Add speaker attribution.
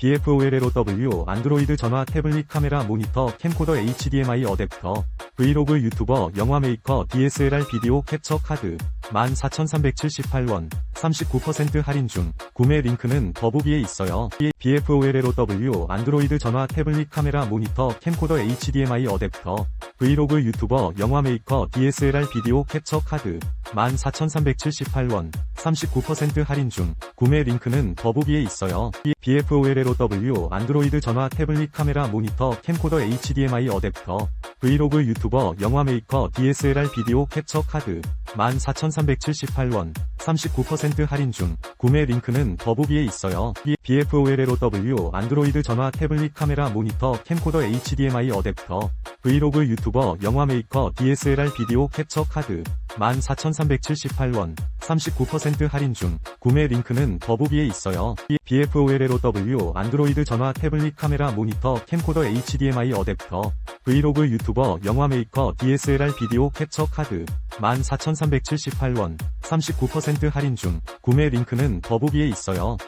Speaker 1: BFOLLOW 안드로이드 전화 태블릿 카메라 모니터 캠코더 HDMI 어댑터 브이로그 유튜버 영화 메이커 DSLR 비디오 캡처 카드 14,378원 39% 할인 중 구매 링크는 더보기에 있어요. BFOLLOW 안드로이드 전화 태블릿 카메라 모니터 캠코더 HDMI 어댑터 브이로그 유튜버 영화 메이커 DSLR 비디오 캡처 카드 14,378원 39% 할인 중 구매 링크는 더보기에 있어요. BFOLLOW 안드로이드 전화 태블릿 카메라 모니터 캠코더 HDMI 어댑터 브이로그 유튜버 영화 메이커 DSLR 비디오 캡처 카드 14,378원 39% 할인 중 구매 링크는 더보기에 있어요. BFOLLOW 안드로이드 전화 태블릿 카메라 모니터 캠코더 HDMI 어댑터 브이로그 유튜버 영화 메이커 DSLR 비디오 캡처 카드 14,378원 39% 할인 중 구매 링크는 더보기에 있어요. BFOLLOW 안드로이드 전화 태블릿 카메라 모니터 캠코더 HDMI 어댑터 브이로그 유튜버 영화 메이커 DSLR 비디오 캡처 카드 14,378원 39% 할인 중 구매 링크는 더보기에 있어요.